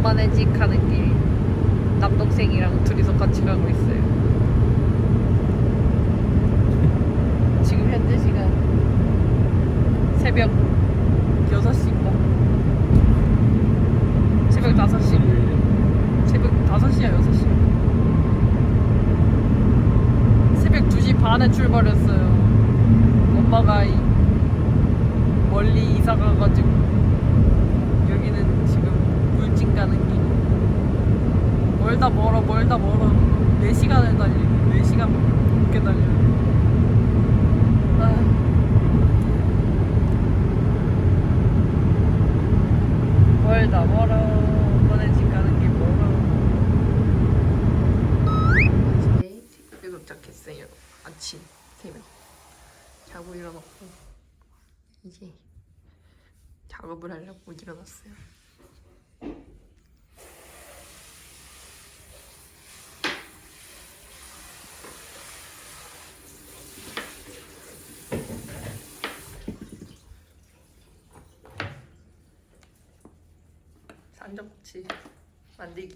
오랜만에 집 가는 길 남동생이랑 둘이서 같이 가고 있어요. 지금 현재 시간 새벽 6시인가? 새벽 5시. 새벽 5시야 6시. 새벽 2시 반에 출발했어요. 엄마가 이- 멀리 이사 가가지고 여기는 지금 울진 가는 길. 멀다 멀어 멀다 멀어 4시간을 달리고 4시간 넘게 달려요. 아. 멀다 멀어 오빠네 집 가는 길 멀어. 이제 집에 도착했어요. 아침 3명. 자고 일어났고 이제 작업을 하려고 일어났어요. 산적지 만들기.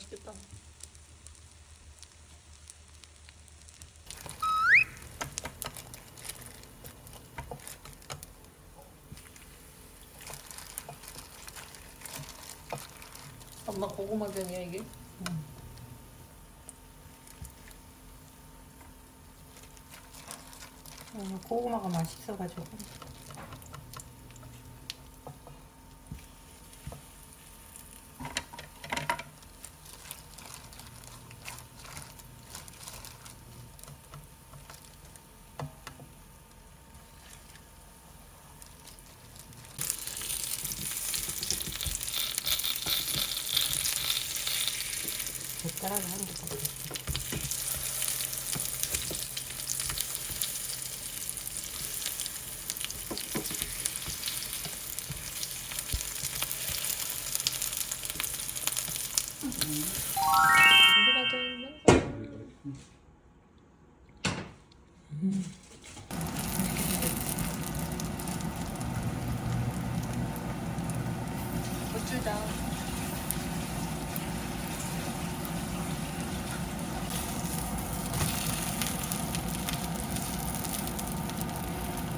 맛있겠다. 엄마 고구마전이야 이게? 어, 고구마가 맛있어가지고 어쩌다.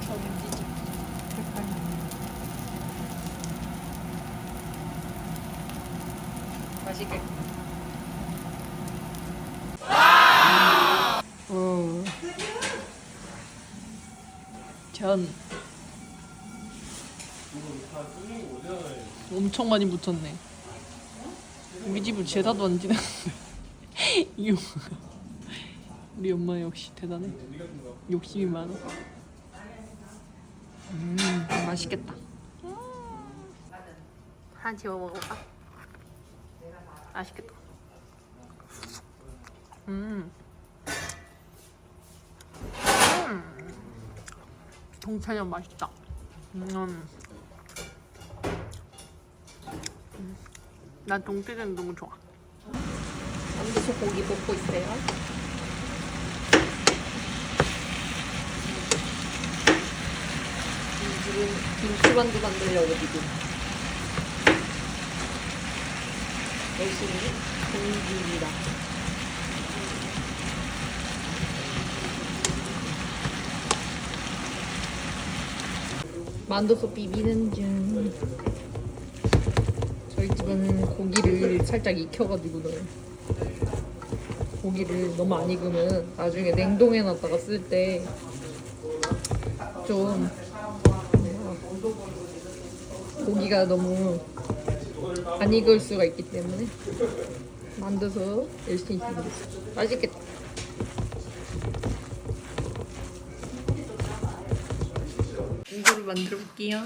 전기지. 맛있게. 어. 엄청 많이 붙었네. 우리 집을 제다도 안 엄마가. 우리 엄마 역시 대단해. 욕심이 많아. 음, 맛있겠다. 하나 집어 먹어볼까? 맛있겠다. 음. 음. 동태전 맛있다. 음. 음. 난 동태전 너무 좋아. 안돼서 고기 먹고 있어요. 지금 김치만두 만들려고 지금 열심히 공중입니다. 만두소 비비는 중. 집은 고기를 살짝 익혀가지고 넣어요. 고기를 너무 안 익으면 나중에 냉동해놨다가 쓸 때 좀 고기가 너무 안 익을 수가 있기 때문에 만들어서 열심히 익히고 있어요. 맛있겠다. 이거를 만들어 볼게요.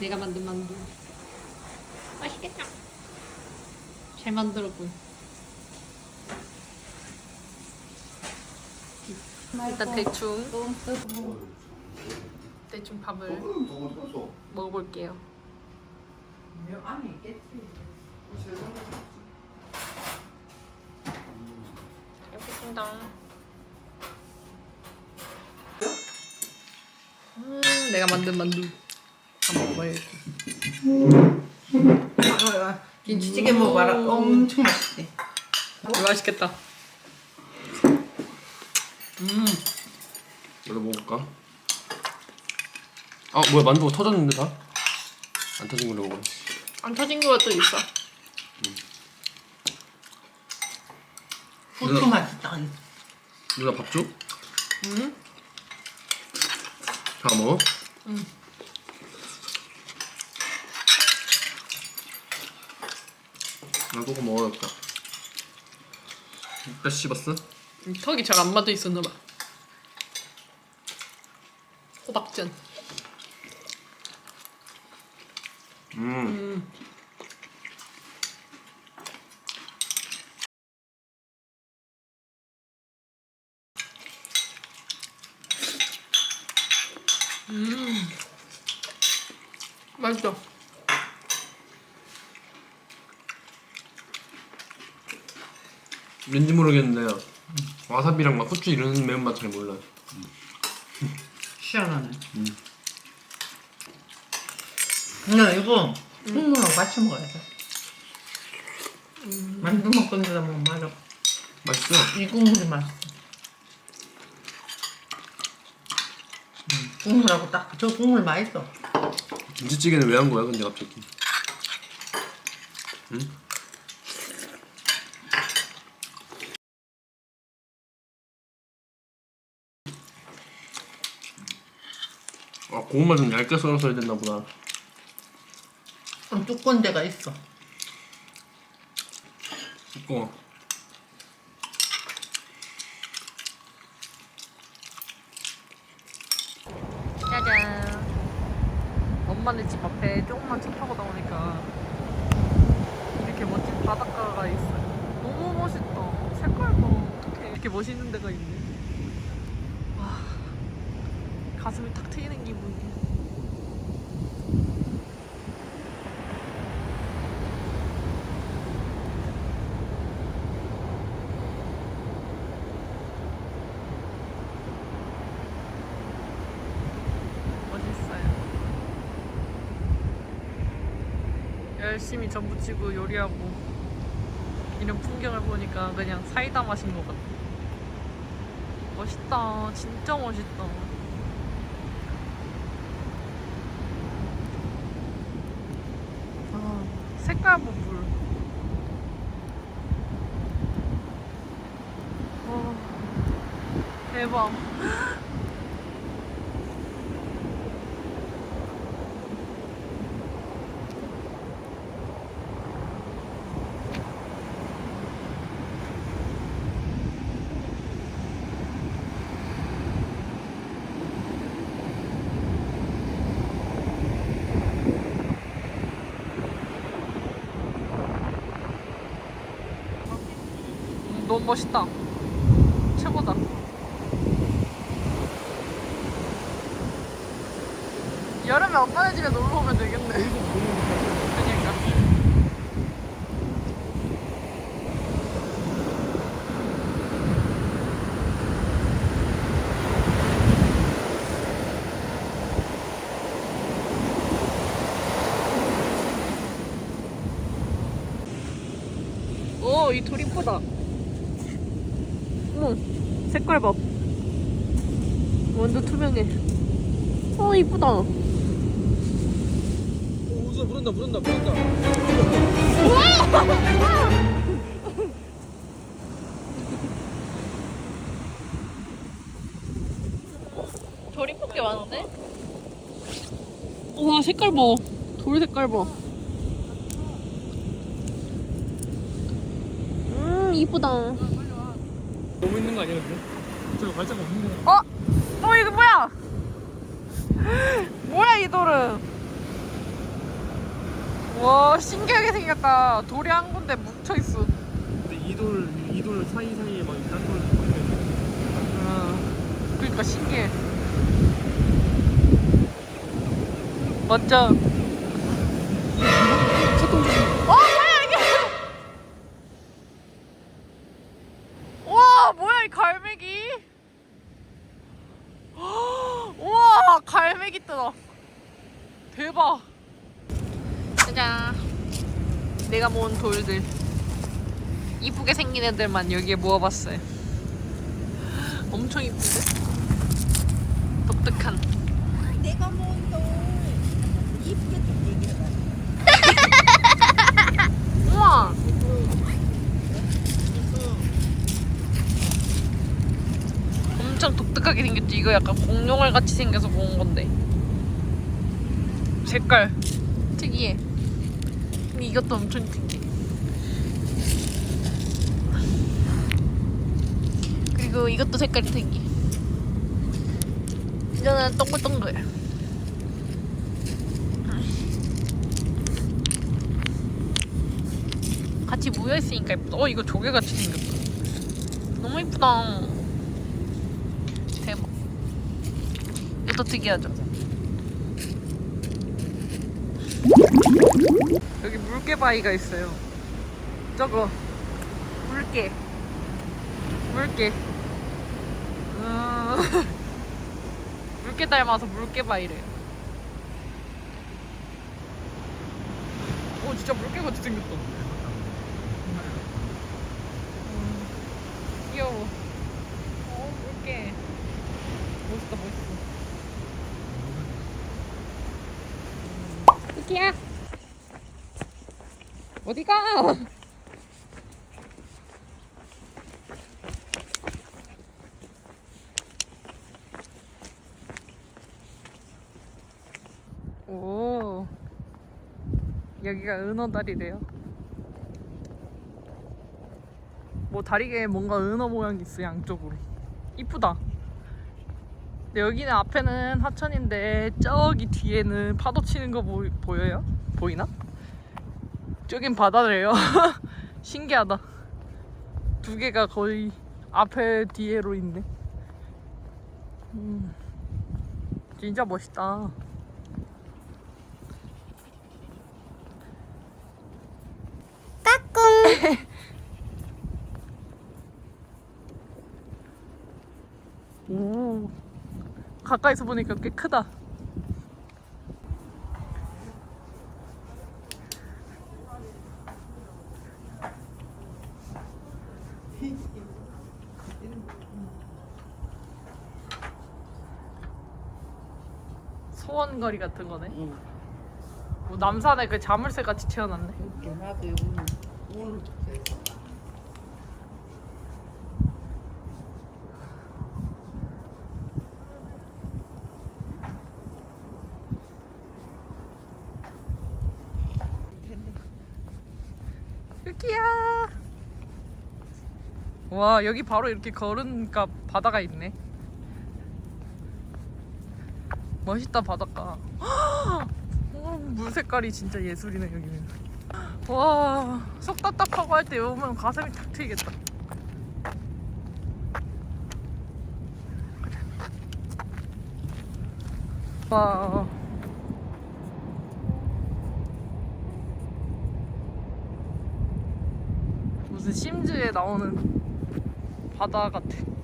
내가 만든 만두. 맛있겠다. 잘 만들었군. 일단 대충 대충 밥을 먹어볼게요. 잘 먹겠습니다. 음, 내가 만든 만두. 한번 먹어야지. 아, 김치찌개 먹어봐라. 엄청 맛있대. 이거 맛있겠다. 이거 먹어볼까? 아 뭐야 만두가 터졌는데 다? 안 터진 걸로 먹어. 안 터진 거가 또 있어. 후추 맛있다. 누나 밥 줘? 음? 다 먹어? 응. 나 그거 먹어야겠다. 뼈 씹었어? 턱이 잘 안 맞아 있었나 봐. 호박전. 음. 맛있어. 왠지 모르겠는데 와사비랑 막 후추 이런 매운맛 잘 몰라요. 시원하네. 근데 이거 국물하고 같이 먹어야 돼. 만두 먹고 있는데 먹으면 맛없. 맛있죠? 이 국물이 맛있어. 음, 국물하고 딱 저 국물 맛있어. 김치찌개는 왜 한 거야 근데 갑자기? 응? 고구마 좀 얇게 썰어서 해야 됐나 보다. 좀 두꺼운 데가 있어. 두꺼워. 짜잔. 엄마네 집 앞에 조금만 차 타고 나오니까 이렇게 멋진 바닷가가 있어요. 너무 멋있다. 색깔도 어떻게 이렇게 멋있는 데가 있네. 와, 가슴이 탁 트이는 기분이야. 멋있어요. 열심히 전부 치고 요리하고 이런 풍경을 보니까 그냥 사이다 마신 것 같아. 멋있다. 진짜 멋있다. 아, 색깔 뭐 물. 와, 대박. 음, 너무 멋있다. 최고다. 여름에 엄마네 집에 놀러 오면 되겠네. 그니까. 오, 이 돌 이쁘다. 어머, 색깔 봐. 완전 투명해. 어, 이쁘다. 우서 부른다 부른다 부른다. 돌 이쁜 게 많은데? 와, 색깔 봐. 돌 색깔 봐. 음, 이쁘다. 너무 있는 거 아니야 근데? 저 발자국 없는 거. 어? 어 이거 뭐야? 뭐야 이 돌은? 와 신기하게 생겼다. 돌이 한 군데 뭉쳐 있어. 근데 이돌 이돌 사이 사이에 막 이딴 돌 보이면 그러니까 신기해. 멋져. 소통 좀. 어 뭐야 이게? 와 뭐야 이 갈매기? 우와 갈매기 뜨다. 대박. 짜잔. 내가 돌들. 이쁘게 생긴 애들만 여기에 모아봤어요. 엄청 이쁜데? 독특한. 내가 뭐또 이쁘게 좀 얘기해봐. 우와. 엄청 독특하게 생겼지. 이거 약간 공룡알 같이 생겨서 모은 건데. 색깔 특이해. 근데 이것도 엄청 특이해. 그리고 이것도 색깔이 특이해. 이제는 동글동글. 같이 모여 있으니까 예쁘다. 어 이거 조개 같이 생겼다. 너무 예쁘다. 대박. 이것도 특이하죠. 여기 물개 바위가 있어요. 저거 물개. 물개. 음. 물개 닮아서 물개 바위래요. 오 진짜 물개 같이 생겼다. 음, 귀여워. 어 물개. 멋있다 멋있어. 이키야. 어디 가? 오 여기가 은어다리래요. 뭐 다리에 뭔가 은어 모양이 있어 양쪽으로. 이쁘다. 여기는 앞에는 하천인데 저기 뒤에는 파도 치는 거 보, 보여요? 보이나? 저긴 바다래요. 신기하다. 두 개가 거의 앞에 뒤에로 있네. 음, 진짜 멋있다 오. 가까이서 보니까 꽤 크다. 소원거리 같은 거네. 응. 뭐 남산에 그 자물쇠 같이 채워놨네. 이렇게 나도 오늘. 여기야. 와 여기 바로 이렇게 걸으니까 바다가 있네. 멋있다 바닷가. 어, 물 색깔이 진짜 예술이네 여기는. 와, 속 답답하고 할때 여기 오면 가슴이 탁 트이겠다. 와. 무슨 심즈에 나오는 바다 같아.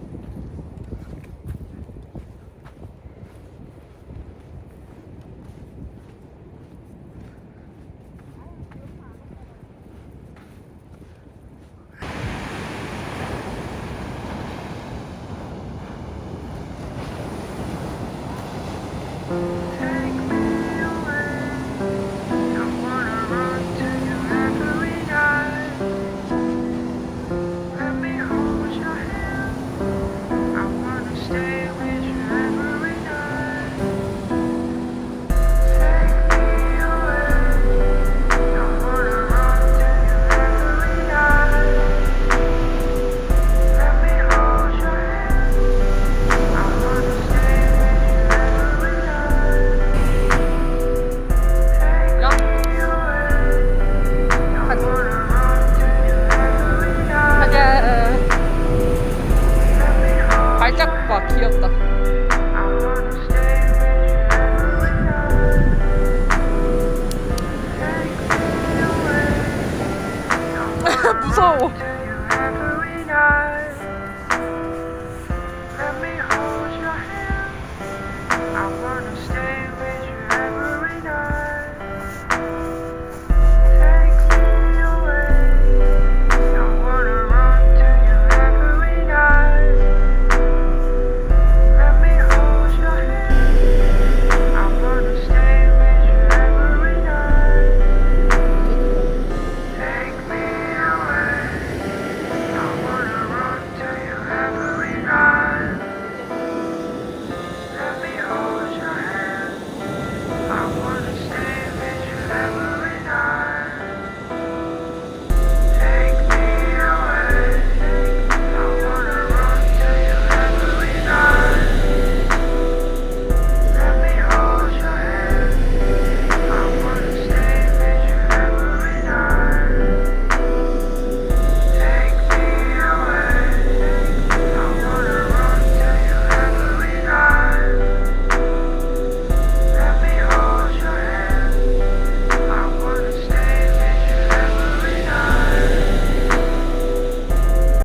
무서워.